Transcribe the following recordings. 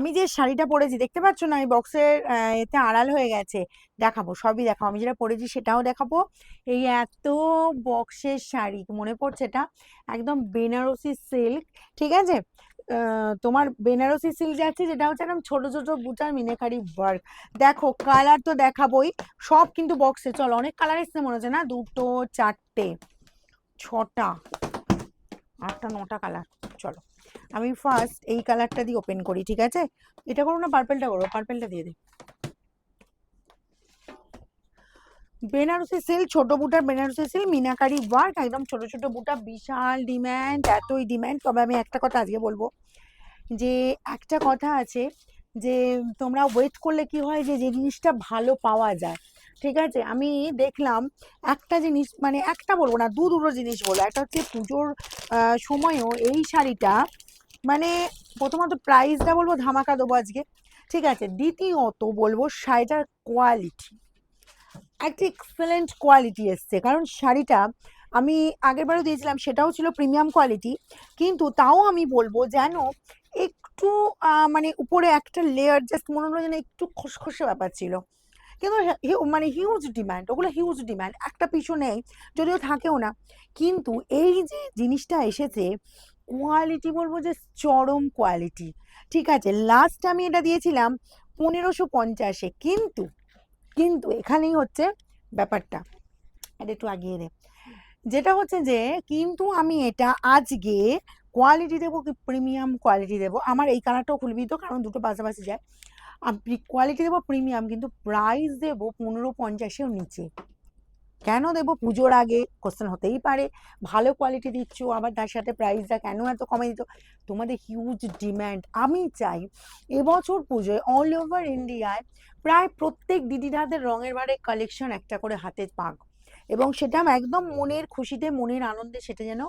আমি যে শাড়িটা পরেছি, দেখতে পাচ্ছ না? এই বক্সের এতে আড়াল হয়ে গেছে। দেখাবো, সবই দেখাবো। আমি যেটা পরেছি সেটাও দেখাবো। এই এত বক্সের শাড়ি, মনে পড়ছে এটা? একদম বেনারসি সিল্ক, ঠিক আছে? তোমার বেনারসি সিল্ক যাচ্ছে, যেটা হচ্ছে একদম ছোট ছোট বুটার মিনাকারি ওয়ার্ক। দেখো, কালার তো দেখাবোই। সব কিন্তু বক্সে। চলো, অনেক কালার এসছে মনে হচ্ছে না? দুটো, চারটে, ছটা, আটটা, নটা কালার। চলো। আমি ফার্স্ট এই কালারটা দিয়ে ওপেন করি, ঠিক আছে? এটা করো না পার্পেলটা করো পার্পেলটা দিয়ে দে। বেনারসি সিল্ক ছোট বুটার বেনারসি সিল্ক মিনাকারি ওয়ার্ক একদম ছোট ছোট বুটা, বিশাল ডিম্যান্ড এতই ডিম্যান্ড তবে আমি একটা কথা আজকে বলব, যে একটা কথা আছে, যে তোমরা ওয়েট করলে কি হয়, যে যে জিনিসটা ভালো পাওয়া যায় ঠিক আছে? আমি দেখলাম একটা জিনিস মানে একটা বলব না, দু দুটো জিনিস বলব। একটা হচ্ছে পুজোর সময়ও এই শাড়িটা মানে প্রথমত প্রাইসটা বলব ধামাকা দেবো আজকে। ঠিক আছে? দ্বিতীয়ত বলব শাড়িটার কোয়ালিটি একটা এক্সেলেন্ট কোয়ালিটি এসছে। কারণ শাড়িটা আমি আগেরবারও দিয়েছিলাম, সেটাও ছিল প্রিমিয়াম কোয়ালিটি কিন্তু তাও আমি বলব যেন একটু মানে উপরে একটা লেয়ার জাস্ট মনে হলো যেন একটু খসখসে ব্যাপার ছিল। কিন্তু মানে হিউজ ডিমান্ড ওগুলো হিউজ ডিমান্ড একটা পিছু নেই যদিও থাকেও না, কিন্তু এই যে জিনিসটা এসেছে কোয়ালিটি বলব যে চরম কোয়ালিটি ঠিক আছে? লাস্ট আমি এটা দিয়েছিলাম পনেরোশো পঞ্চাশে, কিন্তু কিন্তু এখানেই হচ্ছে ব্যাপারটা, এটা একটু আগিয়ে দে। যেটা হচ্ছে যে, কিন্তু আমি এটা আজকে কোয়ালিটি দেবো কি প্রিমিয়াম কোয়ালিটি দেবো? আমার এই কালারটাও খুলবি তো, কারণ দুটো পাশাপাশি যায়। আমি কোয়ালিটি দেবো প্রিমিয়াম কিন্তু প্রাইস দেবো পনেরো পঞ্চাশেও নিচে। কেন দেবো? পুজোর আগে কোশ্চেন হতেই পারে। ভালো কোয়ালিটি দিচ্ছ, আবার তার সাথে প্রাইসটা কেন এত কমে দিত? তোমাদের হিউজ ডিম্যান্ড আমি চাই এবছর পুজোয় অল ওভার ইন্ডিয়ায় প্রায় প্রত্যেক দিদিদাদের রঙের বারে কালেকশন একটা করে হাতে পাক। এবং সেটা একদম মনের খুশিতে, মনের আনন্দে সেটা যেন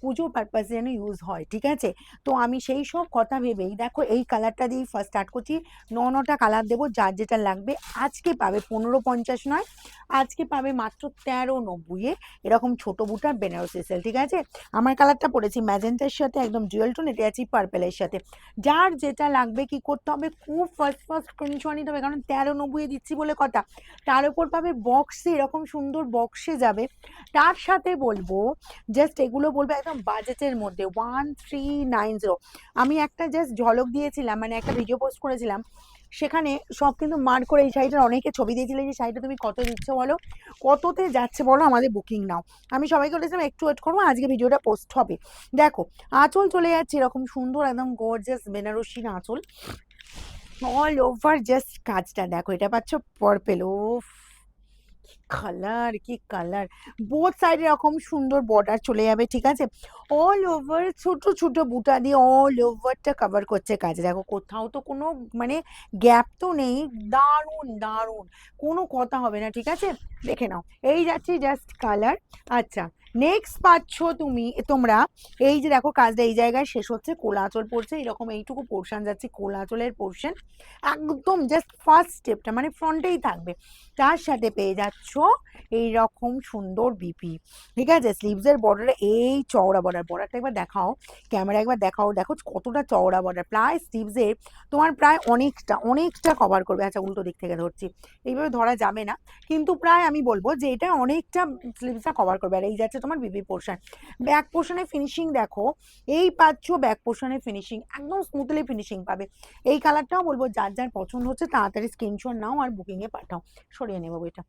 পুজো পারপাসে যেন ইউজ হয়, ঠিক আছে? তো আমি সেই সব কথা ভেবেই, দেখো এই কালারটা দিয়ে ফার্স্ট স্টার্ট করছি, ন নটা কালার দেবো, যার যেটা লাগবে, আজকে পাবে পনেরো পঞ্চাশ নয়, আজকে পাবে মাত্র তেরো নব্বইয়ে, এরকম ছোটো বুটার বেনারসি সেল ঠিক আছে? আমার কালারটা পড়েছি ম্যাজেন্টার সাথে, একদম জুয়েল টোন এটা আছি পার্পেলের সাথে। যার যেটা লাগবে কি করতে হবে, খুব ফার্স্ট ফার্স্ট স্ক্রিনশট নিতে হবে, কারণ তেরো নব্বইয়ে দিচ্ছি বলে কথা। তার উপর পাবে বক্সে এরকম সুন্দর বক্সে যাবে। তার সাথে বলব জাস্ট এগুলো বলব একদম বাজেটের মধ্যে ওয়ান থ্রি নাইন জিরো আমি একটা জাস্ট ঝলক দিয়েছিলাম মানে একটা ভিডিও পোস্ট করেছিলাম, সেখানে সব কিন্তু মার করে এই শাড়িটার অনেকে ছবি দিয়েছিলে যে, শাড়িটা তুমি কত দিচ্ছ বলো? কততে যাচ্ছে বলো আমাদের বুকিং নাও। আমি সবাইকে বলেছিলাম, একটু ওয়েট করব আজকে ভিডিওটা পোস্ট হবে। দেখো, আঁচল চলে যাচ্ছে এরকম সুন্দর, একদম গর্জাস বেনারসির আঁচল অল ওভার জাস্ট কাজটা। দেখো, এটা পাচ্ছ পার্পেল ও কালার কি কালার বোথ সাইডে এরকম সুন্দর বর্ডার চলে যাবে, ঠিক আছে? অল ওভার ছোট ছোট বুটা দিয়ে অল ওভারটা কভার করছে কাজে। দেখো, কোথাও তো কোনো মানে গ্যাপ তো নেই। দারুণ দারুণ। কোনো কথা হবে না, ঠিক আছে? দেখে নাও। এই যাচ্ছে জাস্ট কালার আচ্ছা নেক্সট পাচ্ছ তুমি, তোমরা, এই যে দেখো কাজটা এই জায়গায় শেষ হচ্ছে কোলা আঁচল পড়ছে, এরকম এইটুকু পোর্শন যাচ্ছে কোলা আঁচলের পোর্শন একদম জাস্ট ফার্স্ট স্টেপটা মানে ফ্রন্টেই থাকবে। তার সাথে পেয়ে যাচ্ছ এই রকম সুন্দর বিপি ঠিক আছে? স্লিভসের বর্ডারে এই চওড়া বর্ডার বর্ডারটা একবার দেখাও ক্যামেরা একবার দেখাও, দেখো কতটা চওড়া বর্ডার প্রায় স্লিভসের তোমার প্রায় অনেকটা অনেকটা কভার করবে। আচ্ছা উল্টো দিক থেকে ধরছি, এইভাবে ধরা যাবে না, কিন্তু প্রায় আমি বলব যে এটা অনেকটা স্লিভসটা কভার করবে। আর এই যাচ্ছে তোমার বিবি পোর্শন ব্যাক পোর্শনে ফিনিশিং দেখো, এই পাচ্ছ ব্যাক পোর্শনে ফিনিশিং একদম স্মুথলি ফিনিশিং পাবে। এই কালারটাও বলব, যার যার পছন্দ হচ্ছে তাড়াতাড়ি স্ক্রিনশট নাও আর বুকিংয়ে পাঠাও। সরিয়ে নেব এটা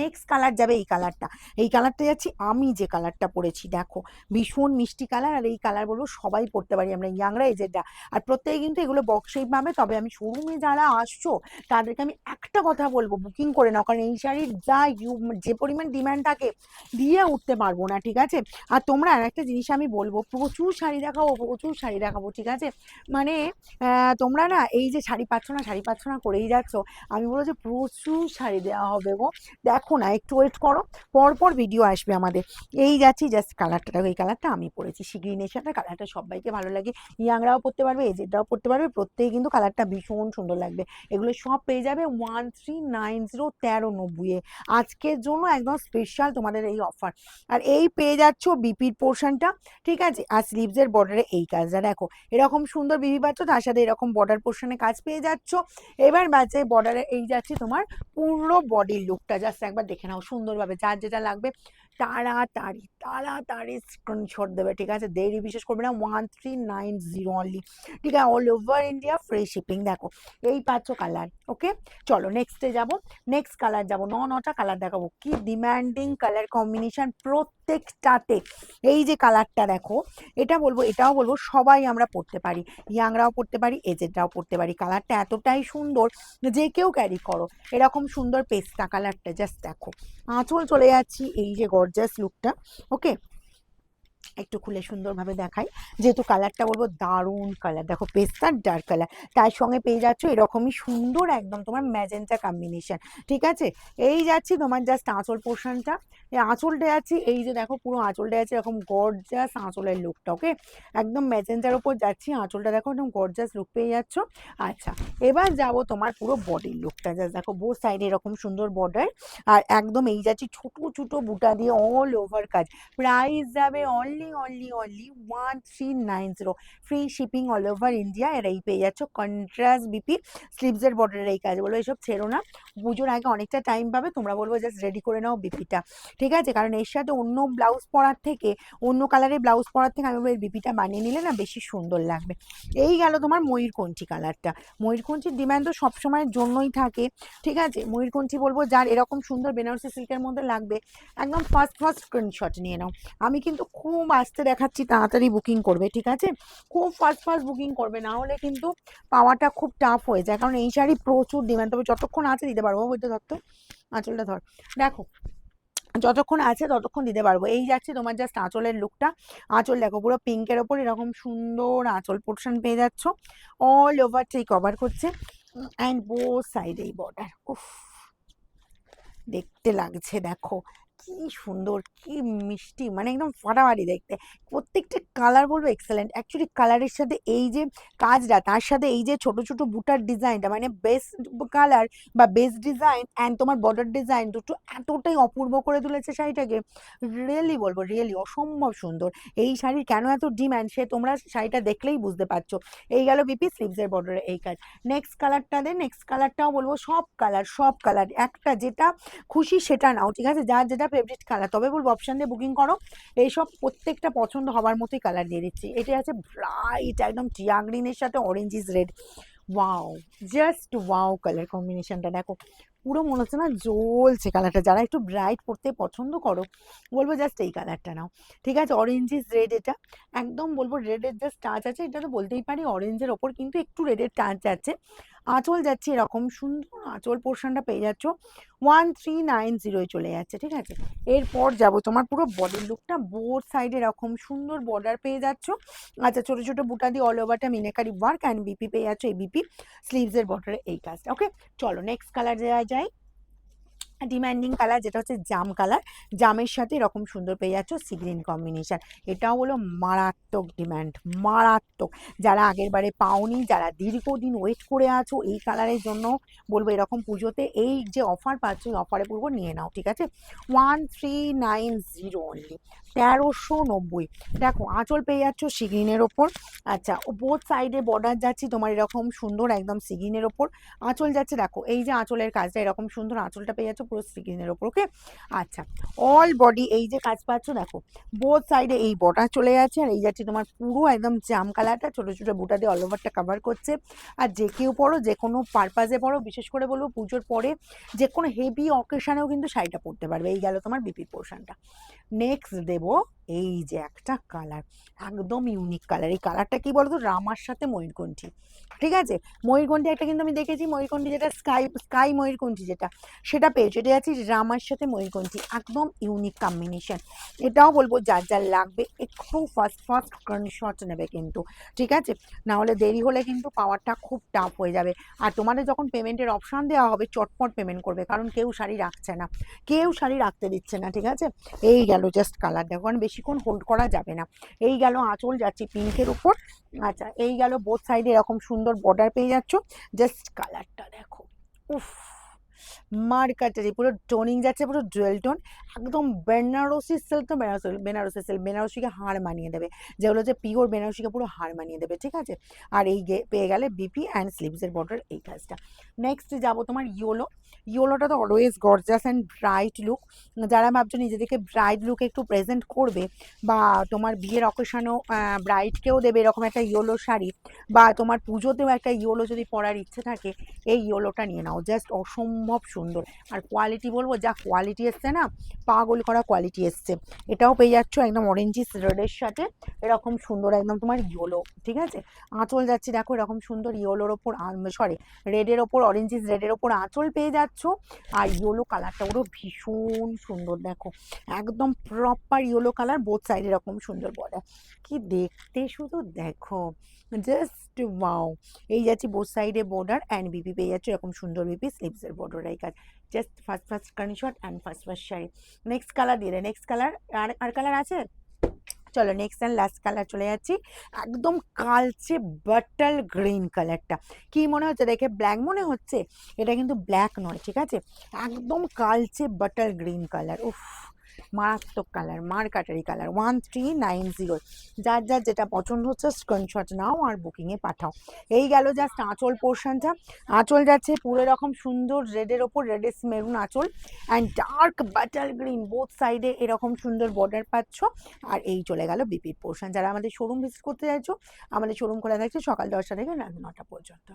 নেক্সট কালার যাবে এই কালারটা এই কালারটা যাচ্ছি, আমি যে কালারটা পরেছি, দেখো। ভীষণ মিষ্টি কালার আর এই কালার বলব সবাই পরতে পারি আমরা ইয়াংরা এজেডরা আর প্রত্যেকে কিন্তু এগুলো বক্সেই পাবে তবে আমি শোরুমে যারা আসছো, তাদেরকে আমি একটা কথা বলব বুকিং করে নাও। কারণ এই শাড়ির যা ইউ যে পরিমাণ ডিমান্ড থাকে, দিয়ে উঠতে পারব না, ঠিক আছে? আর তোমরা আর একটা জিনিস আমি বলব, প্রচুর শাড়ি দেখাবো, প্রচুর শাড়ি দেখাবো, ঠিক আছে? মানে তোমরা না, এই যে শাড়ি পাচ্ছ না, শাড়ি পাচ্ছ না করেই যাচ্ছ, আমি বলব যে প্রচুর শাড়ি দেওয়া হবে গো। দেখো না, একটু ওয়েট করো, পরপর ভিডিও আসবে আমাদের। এই যাচ্ছি জাস্ট কালারটা এই কালারটা আমি পরেছি সি গ্রিনের সাথে কালারটা সবাইকে ভালো লাগে। ইয়াংরাও পড়তে পারবে, এজেডরাও পড়তে পারবে প্রত্যেকে কিন্তু কালারটা ভীষণ সুন্দর লাগবে। এগুলো সব পেয়ে যাবে ওয়ান থ্রি নাইন জিরো তেরো নব্বইয়ে। আজকের জন্য একদম স্পেশাল তোমাদের এই অফার আর এই পেয়ে যাচ্ছ বিপির পোর্শনটা ঠিক আছে? আর স্লিভসের বর্ডারে এই কাজটা দেখো। এরকম সুন্দর বিবি পাচ্ছ, তার সাথে এরকম বর্ডার পোর্শনে কাজ পেয়ে যাচ্ছ। এবার ব্যাচে বর্ডারে এই যাচ্ছে তোমার পুরো বডির লুকটা জাস্ট একবার দেখে নাও সুন্দরভাবে যার যেটা লাগবে তাড়াতাড়ি তাড়াতাড়ি স্ক্রিনশট দেবে, ঠিক আছে? দেরি বিশেষ করবে না one three nine zero only ঠিক আছে? All over India free shipping দেখো, এই পাচ্ছ কালার ওকে চলো নেক্সটে যাব নেক্সট কালার যাব, ন নটা কালার দেখাবো, কি ডিম্যান্ডিং কালার কম্বিনেশন প্রত্যেকটাতে, এই যে কালারটা দেখো, এটা বলব, এটাও বলব, সবাই আমরা পড়তে পারি ইয়াংরাও পড়তে পারি এজেডরাও পড়তে পারি কালারটা এতটাই সুন্দর, যে কেউ ক্যারি করো, এরকম সুন্দর পেস্তা কালারটা জাস্ট দেখো, আঁচল চলে যাচ্ছি, এই যে গর্জাস লুকটা ওকে একটু খুলে সুন্দরভাবে দেখাই। যেহেতু কালারটা বলব দারুণ কালার দেখো পেস্তার ডার্ক কালার তার সঙ্গে পেয়ে যাচ্ছ এরকমই সুন্দর একদম তোমার ম্যাজেন্টা কম্বিনেশন ঠিক আছে? এই যাচ্ছি তোমার জাস্ট আঁচল পোর্শনটা আঁচলটা যাচ্ছি, এই যে দেখো পুরো আঁচলটা যাচ্ছে এরকম গর্জাস আঁচলের লুকটা ওকে একদম ম্যাজেন্টার ওপর যাচ্ছি, আঁচলটা দেখো একদম গর্জাস লুক পেয়ে যাচ্ছ। আচ্ছা এবার যাব তোমার পুরো বডির লুকটা জাস্ট দেখো বোথ সাইডে এরকম সুন্দর বর্ডার আর একদম এই যাচ্ছি ছোট ছোট বুটা দিয়ে অল ওভার কাজ প্রাইস যাবে only only only one three nine zero free shipping all over India এর এই পেয়ে যাচ্ছ। কন্ট্রাস্ট বিপি স্লিভসের বর্ডারের এই কাজ বলো এসব ছেড়ো না। পুজোর আগে অনেকটা টাইম পাবে, তোমরা বলব জাস্ট রেডি করে নাও বিপিটা ঠিক আছে? কারণ এর সাথে অন্য ব্লাউজ পরার থেকে, অন্য কালারের ব্লাউজ পরার থেকে আমি বলব বিপিটা বানিয়ে নিলে না বেশি সুন্দর লাগবে। এই গেল তোমার ময়ূরকণ্ঠী কালারটা ময়ূরকণ্ঠীর ডিমান্ড তো সবসময়ের জন্যই থাকে। ঠিক আছে? ময়ূরকণ্ঠী বলব যার এরকম সুন্দর বেনারসি সিল্কের মধ্যে লাগবে, একদম ফার্স্ট ফার্স্ট স্ক্রিনশট নিয়ে নাও। আমি কিন্তু খুব আসতে দেখাচ্ছি, তাড়াতাড়ি বুকিং করবে, ঠিক আছে? খুব ফার্স্ট ফার্স্ট বুকিং করবে, না হলে কিন্তু পাওয়াটা খুব টাফ হয়ে যায়। কারণ এই শাড়ি প্রচুর ডিমান্ড তবে যতক্ষণ আছে দিতে পারব বইটা ধর তো, আঁচলটা ধর। দেখো, যতক্ষণ আছে ততক্ষণ দিতে পারব। এই যাচ্ছে তোমার জাস্ট আঁচলের লুকটা আঁচল দেখো, পুরো পিঙ্কের ওপর এরকম সুন্দর আঁচল পোর্শন পেয়ে যাচ্ছ। অল ওভার ওভারটাই কভার করছে। অ্যান্ড বো সাইড এই বর্ডার উফ, দেখতে লাগছে, দেখো। কি সুন্দর, কি মিষ্টি মানে একদম ফাটাফাটি দেখতে। প্রত্যেকটা কালার বলব এক্সেলেন্ট অ্যাকচুয়ালি কালারের সাথে এই যে কাজটা, তার সাথে এই যে ছোট ছোট বুটার ডিজাইনটা মানে বেস্ট কালার বা বেস্ট ডিজাইন অ্যান্ড তোমার বর্ডার ডিজাইন দুটো এতটাই অপূর্ব করে তুলেছে শাড়িটাকে। রিয়েলি বলব রিয়েলি অসম্ভব সুন্দর। এই শাড়ির কেন এত ডিম্যান্ড সে তোমরা শাড়িটা দেখলেই বুঝতে পারছ। এই গেল বিপি স্লিভসের বর্ডারে এই কাজ। নেক্সট কালারটা দে নেক্সট কালারটাও বলব সব কালার সব কালার একটা যেটা খুশি সেটা নাও, ঠিক আছে? যার যেটা ফেভারিট কালার তবে বলব অপশান দিয়ে বুকিং করো। এইসব প্রত্যেকটা পছন্দ হওয়ার মতোই কালার দিয়ে দিচ্ছি। এটা আছে ব্রাইট একদম টিয়া গ্রিনের সাথে orange is red wow just wow colour কম্বিনেশনটা দেখো, পুরো মনে হচ্ছে না জ্বলছে কালারটা যারা একটু ব্রাইট পড়তে পছন্দ করো, বলব জাস্ট এই কালারটা নাও। ঠিক আছে অরেঞ্জ ইজ রেড এটা। একদম বলব রেডের জাস্ট টাচ আছে। এটা তো বলতেই পারি অরেঞ্জের ওপর কিন্তু একটু রেডের টাচ যাচ্ছে আঁচল যাচ্ছে এরকম, সুন্দর আঁচল পোর্শনটা পেয়ে যাচ্ছ। ওয়ান থ্রি নাইন জিরোয় চলে যাচ্ছে, ঠিক আছে? এরপর যাব তোমার পুরো বডির লুকটা বোর সাইড এরকম সুন্দর বর্ডার পেয়ে যাচ্ছ। আচ্ছা ছোটো ছোটো বুটা দিয়ে অল ওভারটা মিনেকারি ওয়ার্ক অ্যান্ড বিপি পেয়ে যাচ্ছ এই বিপি স্লিভসের বর্ডারে এই কাজটা ওকে চলো নেক্সট কালার দেওয়া যায়। ডিমান্ডিং কালার যেটা হচ্ছে জাম কালার জামের সাথে এরকম সুন্দর পেয়ে যাচ্ছ সি গ্রিন কম্বিনেশন এটাও হলো মারাত্মক ডিম্যান্ড মারাত্মক। যারা আগের বারে পাওনি, যারা দীর্ঘদিন ওয়েট করে আছো এই কালারের জন্য, বলব এরকম পুজোতে এই যে অফার পাচ্ছ, এই অফারে পূর্ব নিয়ে নাও, ঠিক আছে? One three nine zero only তেরোশো নব্বই। দেখো, আঁচল পেয়ে যাচ্ছ সিগ্রিনের ওপর। আচ্ছা বোথ সাইডে বর্ডার যাচ্ছি, তোমার এরকম সুন্দর একদম সিগ্রিনের ওপর। আঁচল যাচ্ছে, দেখো, এই যে আঁচলের কাজটা এরকম সুন্দর আঁচলটা পেয়ে যাচ্ছ পুরো সিগ্রিনের ওপর, ওকে? আচ্ছা অল বডি এই যে কাজ পাচ্ছ, দেখো বোথ সাইডে এই বটা চলে যাচ্ছে, আর এই যাচ্ছে তোমার পুরো একদম জাম কালারটা ছোটো ছোটো বুটা দিয়ে অল ওভারটা কাভার করছে। আর যে কেউ পড়ো, যে কোনো পারপাজে পড়ো, বিশেষ করে বলব পুজোর পরে, যে কোনো হেভি অকেশানেও কিন্তু শাড়িটা পরতে পারবে, এই গেল তোমার বিপি পোর্শনটা নেক্সট দেবো এই যে একটা কালার একদম ইউনিক কালার এই কালারটা কি বলতো? রামার সাথে ময়ূরকণ্ঠী, ঠিক আছে? ময়ূরকণ্ঠী একটা কিন্তু আমি দেখেছি, ময়ূরকণ্ঠী যেটা স্কাই স্কাই ময়ূরকণ্ঠী যেটা, সেটা পেয়েছে, এটা আছে রামার সাথে ময়ূরকণ্ঠী, একদম ইউনিক কম্বিনেশন এটাও বলব যার যার লাগবে, একটু ফার্স্ট ফার্স্ট স্ক্রিনশট নেবে কিন্তু, ঠিক আছে? না হলে দেরি হলে কিন্তু পাওয়ারটা খুব টাফ হয়ে যাবে, আর তোমাদের যখন পেমেন্টের অপশান দেওয়া হবে, চটপট পেমেন্ট করবে, কারণ কেউ শাড়ি রাখছে না, কেউ শাড়ি রাখতে দিচ্ছে না, ঠিক আছে? এই গেল জাস্ট কালার দেখো কারণ বেশিক্ষণ হোল্ড করা যাবে না। এই গেল আঁচল যাচ্ছে পিঙ্কের উপর। আচ্ছা এই গেল বোথ সাইডে এরকম সুন্দর বর্ডার পেয়ে যাচ্ছ। জাস্ট কালারটা দেখো। উফ। মার্কাটারি পুরো টোনিং যাচ্ছে, পুরো জুয়েল টোন একদম বেনারসি সিল্ক তো বেনারসি বেনারসি সিল্ক বেনারসিকে হার মানিয়ে দেবে। যেগুলো যে পিওর বেনারসিকে পুরো হার মানিয়ে দেবে, ঠিক আছে? আর এই পেয়ে গেলে বিপি অ্যান্ড স্লিভসের বর্ডার এই কাজটা। নেক্সট যাব তোমার ইয়োলো ইয়োলোটা তো always gorgeous and bright look যারা ভাবছ নিজেদেরকে ব্রাইট লুকে একটু প্রেজেন্ট করবে, বা তোমার বিয়ের অকেশনেও ব্রাইটকেও দেবে এরকম একটা ইয়োলো শাড়ি, বা তোমার পুজোতেও একটা ইয়োলো যদি পরার ইচ্ছে থাকে, এই ইয়োলোটা নিয়ে নাও। জাস্ট অসম্ভব সুন্দর। আর কোয়ালিটি বলব, যা কোয়ালিটি এসছে না, পাগল করা কোয়ালিটি এসছে। এটাও পেয়ে যাচ্ছ একদম অরেঞ্জিস রেডের সাথে, এরকম সুন্দর একদম তোমার ইয়োলো ঠিক আছে? আঁচল যাচ্ছে, দেখো এরকম সুন্দর ইয়োলোর ওপর সরি রেডের ওপর অরেঞ্জিস রেডের ওপর আঁচল পেয়ে যাচ্ছ। আর ইয়োলো কালারটা ওরও ভীষণ সুন্দর, দেখো। একদম proper yellow colour both side এরকম সুন্দর বর্ডার কি দেখতে শুধু দেখো জাস্ট ওয়াও এই যাচ্ছি বোথ সাইডে বর্ডার অ্যান্ড বিপি পেয়ে যাচ্ছে, এরকম সুন্দর বিপি স্লিভসের বর্ডার এই কাজ just first first screenshot and first first sari next colour দিয়ে নেক্সট কালার আর আর কালার আছে? চলো নেক্সট অ্যান্ড লাস্ট কালার চলে যাচ্ছি। একদম কালচে বাটাল গ্রিন কালারটা কি মনে হচ্ছে দেখে? ব্ল্যাক মনে হচ্ছে? এটা কিন্তু ব্ল্যাক নয়, ঠিক আছে? একদম কালচে বাটার গ্রিন কালার উফ। মারাত্মক colour মারকাটারি colour one three nine zero যার যার যেটা পছন্দ হচ্ছে স্ক্রিনশট নাও আর বুকিংয়ে পাঠাও। এই গেল জাস্ট আঁচল পোর্শনটা আঁচল যাচ্ছে পুরো এরকম সুন্দর রেডের ওপর রেডেস মেরুন আঁচল and dark butter green both সাইডে এরকম সুন্দর বর্ডার পাচ্ছ। আর এই চলে গেল বিপির পোর্শন যারা আমাদের শোরুম ভিজিট করতে চাইছো, আমাদের শোরুম খোলা থাকছে সকাল দশটা থেকে রাত নটা পর্যন্ত।